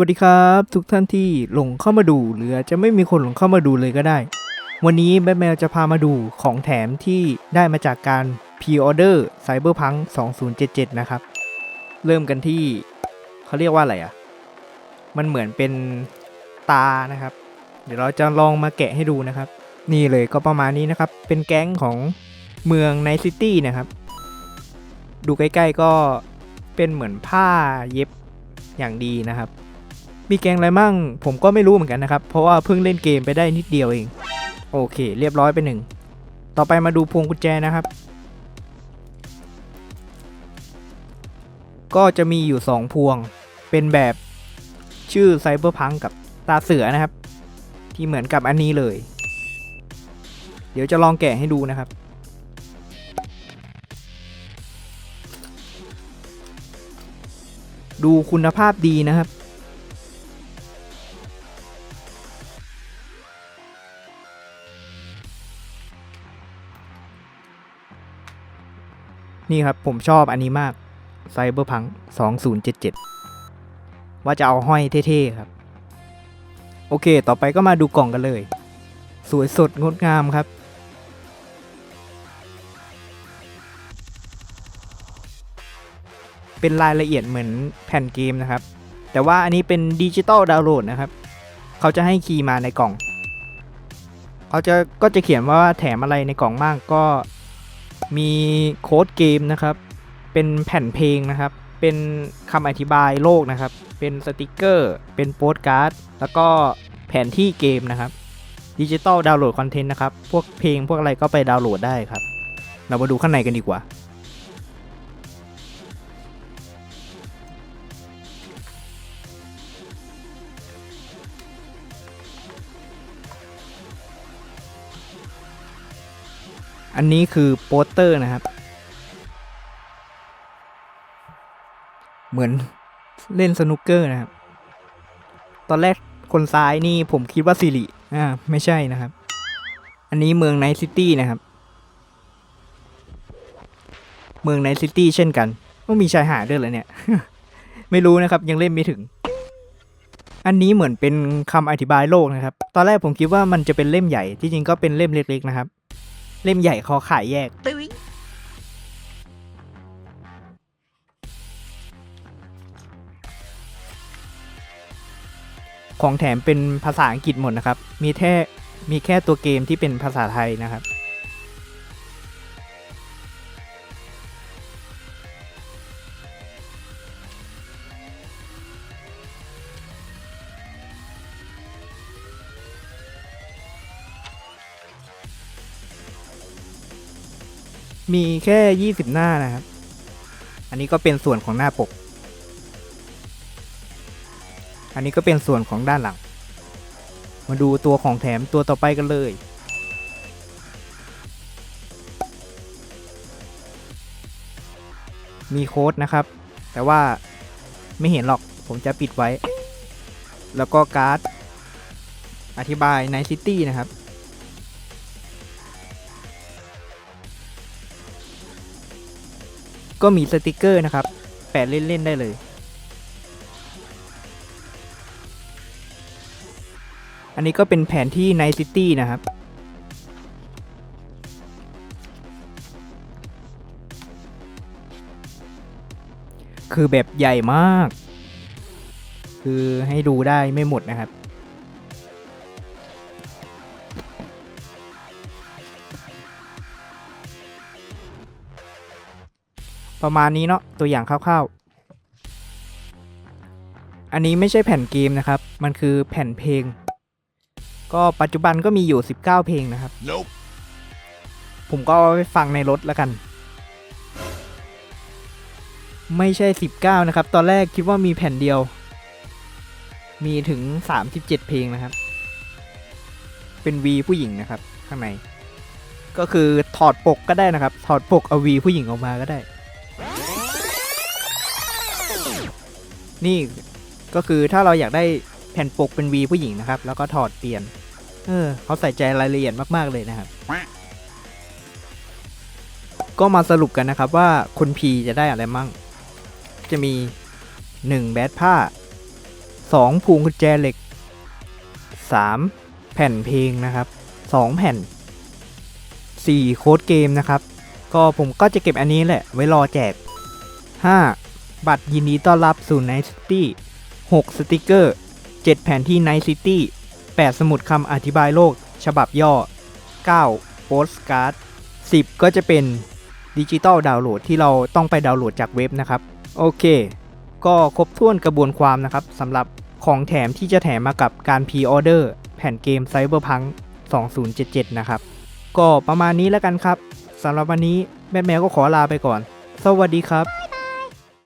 วัสดีครับ ทุกท่านที่หลงเข้ามาดู หรือจะไม่มีคนหลงเข้ามาดูเลยก็ได้ วันนี้แบทแมวจะพามาดูของแถมที่ได้มาจากการพ r ออเดอร์ Cyberpunk 2077 นะครับ เริ่มกันที่เขาเรียกว่าอะไรอะ มันเหมือนเป็นตานะครับ เดี๋ยวเราจะลองมาแกะให้ดูนะครับ นี่เลยก็ประมาณนี้นะครับ เป็นแก๊งของเมืองไนซิตี้นะครับ ดูใกล้ๆก็เป็นเหมือนผ้าเย็บอย่างดีนะครับ มีแกงอะไรมั่ง ผมก็ไม่รู้เหมือนกันนะครับ เพราะว่าเพิ่งเล่นเกมไปได้นิดเดียวเอง โอเค เรียบร้อยไปหนึ่ง ต่อไปมาดูพวงกุญแจนะครับ ก็จะมีอยู่ 2 พวง เป็นแบบชื่อไซเบอร์พังกับตาเสือนะครับ ที่เหมือนกับอันนี้เลย เดี๋ยวจะลองแกะให้ดูนะครับดูคุณภาพดีนะครับ นี่ครับผมชอบอันนี้มาก Cyberpunk 2077 ว่าจะเอาห้อยเท่ๆครับ โอเค ต่อไปก็มาดูกล่องกันเลย สวยสดงดงามครับ เป็นรายละเอียดเหมือนแผ่นเกมนะครับ แต่ว่าอันนี้เป็นดิจิตอลดาวน์โหลดนะครับ เขาจะให้คีย์มาในกล่อง เขาจะก็จะเขียนว่าแถมอะไรในกล่องบ้างก็ มีโค้ดเกมนะครับ เป็นแผ่นเพลงนะครับ เป็นคำอธิบายโลกนะครับ เป็นสติกเกอร์ เป็นโปสการ์ด แล้วก็แผนที่เกมนะครับ ดิจิตอลดาวน์โหลดคอนเทนต์นะครับ พวกเพลงพวกอะไรก็ไปดาวน์โหลดได้ครับ เรามาดูข้างในกันดีกว่า อันนี้คือโปสเตอร์นะครับ เหมือนเล่นสนุกเกอร์นะครับ ตอนแรกคนซ้ายนี่ผมคิดว่าสิริอ่าไม่ใช่นะครับ อันนี้เมืองไนท์ซิตี้นะครับ เมืองไนท์ซิตี้เช่นกันก็มีชายหาดด้วยเหรอเนี่ย ไม่รู้นะครับยังเล่นไม่ถึง อันนี้เหมือนเป็นคำอธิบายโลกนะครับ ตอนแรกผมคิดว่ามันจะเป็นเล่มใหญ่ที่จริงก็เป็นเล่มเล็กๆนะครับ เล่มใหญ่เขาขายแยกของแถมเป็นภาษาอังกฤษหมดนะครับ มีแค่มีแค่ตัวเกมที่เป็นภาษาไทยนะครับ มีแค่ 20 หน้านะครับ อันนี้ก็เป็นส่วนของหน้าปก อันนี้ก็เป็นส่วนของด้านหลัง มาดูตัวของแถมตัวต่อไปกันเลย มีโค้ดนะครับ แต่ว่าไม่เห็นหรอก ผมจะปิดไว้ แล้วก็การ์ด อธิบายในซิตี้นะครับ ก็มีสติกเกอร์นะครับ แปะเล่น ๆ ได้เลย อันนี้ก็เป็นแผนที่ในซิตี้นะครับคือแบบใหญ่มาก คือให้ดูได้ไม่หมดนะครับ ประมาณนี้เนาะตัวอย่างคร่าวๆ อันนี้ไม่ใช่แผ่นเกมนะครับ มันคือแผ่นเพลง ก็ปัจจุบันก็มีอยู่ 19 เพลงนะครับ Nope. ผมก็เอาไปฟังในรถแล้วกัน ไม่ใช่ 19 นะครับ ตอนแรกคิดว่ามีแผ่นเดียว มีถึง 37 เพลงนะครับ เป็น V ผู้หญิงนะครับ ข้างใน ก็คือถอดปกก็ได้นะครับ ถอดปกเอา V ผู้หญิงออกมาก็ได้ นี่ก็คือถ้าเราอยากได้แผ่นปกเป็น V ผู้หญิงนะครับ แล้วก็ถอดเปลี่ยน เออเขาใส่ใจรายละเอียดมาก ๆ เลยนะครับ ก็มาสรุปกันนะครับว่าคนพีจะได้อะไรมั่ง จะมี 1 แบดผ้า 2พวงกุญแจเหล็ก 3 แผ่นเพลงนะครับ 2 แผ่น 4 โค้ดเกมนะครับ ก็ผมก็จะเก็บอันนี้แหละ ไว้รอแจก 5. บัตรยินดีต้อนรับสู่ Night City 6สติกเกอร์ 7 แผนที่ Night City 8สมุดคำอธิบายโลก ฉบับย่อ 9 โปสการ์ด 10 ก็จะเป็นดิจิตอลดาวน์โหลดที่เราต้องไปดาวน์โหลดจากเว็บนะครับ โอเค ก็ครบถ้วนกระบวนความนะครับสำหรับของแถมที่จะแถมมากับการพ r ออเดอร์แผ่นเกม Cyberpunk 2077 นะครับ ก็ประมาณนี้แล้วกันครับสำหรับวันนี้แม่แมวก็ขอลาไปก่อน สวัสดีครับ